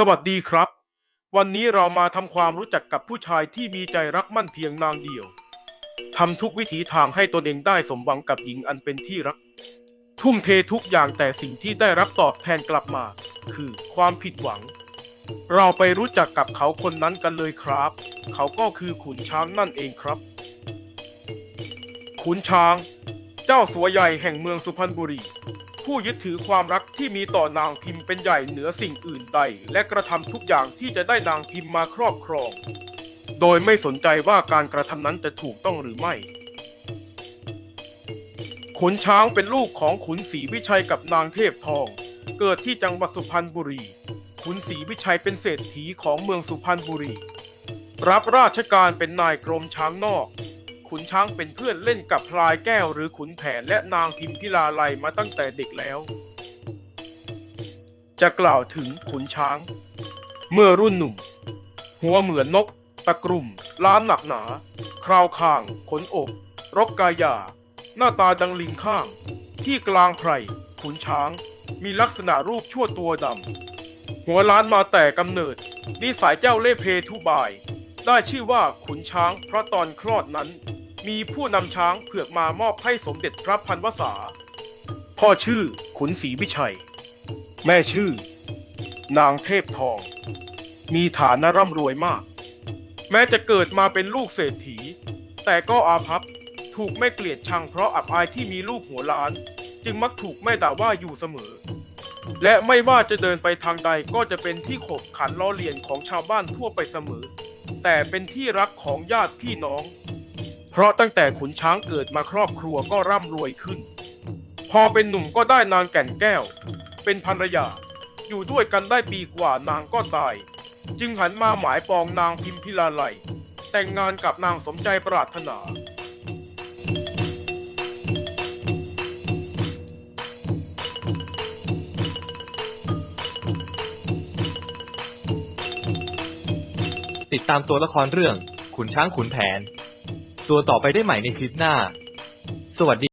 สวัสดีครับ วันนี้เรามาทำความรู้จักกับผู้ชายที่มีใจรักมั่นเพียงนางเดียวทำทุกวิถีทางให้ตนเองได้สมหวังกับหญิงอันเป็นที่รัก ทุ่มเททุกอย่างแต่สิ่งที่ได้รับตอบแทนกลับมา คือความผิดหวัง เราไปรู้จักกับเขาคนนั้นกันเลยครับ เขาก็คือขุนช้างนั่นเองครับ ขุนช้าง เจ้าสัวใหญ่แห่งเมืองสุพรรณบุรี ผู้ยึดถือความรักที่มีต่อนางพิมพ์เป็นใหญ่เหนือสิ่งอื่นใด และกระทำทุกอย่างที่จะได้นางพิมพ์มาครอบครอง โดยไม่สนใจว่าการกระทำนั้นจะถูกต้องหรือไม่ ขุนช้างเป็นลูกของขุนศรีวิชัยกับนางเทพทอง เกิดที่จังหวัดสุพรรณบุรี ขุนศรีวิชัยเป็นเศรษฐีของเมืองสุพรรณบุรี รับราชการเป็นนายกรมช้างนอก ขุนช้างเป็นเพื่อนเล่นกับพลายแก้วหรือขุนแผนและนางพิมพิลาไลมาตั้งแต่เด็กแล้ว จะกล่าวถึงขุนช้าง เมื่อรุ่นหนุ่ม หัวเหมือนนก ตะกรุ่ม ล้านหนักหนา คราวข้าง ขนอกรกกายา หน้าตาดังลิงข้าง ที่กลางไพรขุนช้าง มีลักษณะรูปชั่วตัวดำ หัวล้านมาแต่กำเนิด นิสัยเจ้าเล่ห์เพทุบายได้ชื่อว่าขุนช้างเพราะตอนคลอดนั้น มีผู้นำช้างเผือกมามอบให้สมเด็จพระพันวษา พ่อชื่อขุนศรีวิชัย แม่ชื่อ นางเทพทอง มีฐานะร่ำรวยมาก แม้จะเกิดมาเป็นลูกเศรษฐี แต่ก็อาภัพถูกแม่เกลียดชังเพราะอับอายที่มีลูกหัวล้าน จึงมักถูกแม่ด่าว่าอยู่เสมอ และไม่ว่าจะเดินไปทางใดก็จะเป็นที่ขบขันล้อเลียนของชาวบ้านทั่วไปเสมอ แต่เป็นที่รักของญาติพี่น้อง เพราะตั้งแต่ขุนช้างเกิดมาครอบครัวก็ร่ำรวยขึ้น พอเป็นหนุ่มก็ได้นางแก่นแก้ว เป็นภรรยา อยู่ด้วยกันได้ปีกว่านางก็ตาย จึงหันมาหมายปองนางพิมพิลาไลแต่งงานกับนางสมใจปรารถนาติดตามตัวละครเรื่อง ขุนช้างขุนแผน ตัวต่อไปได้ใหม่ในคลิปหน้า สวัสดี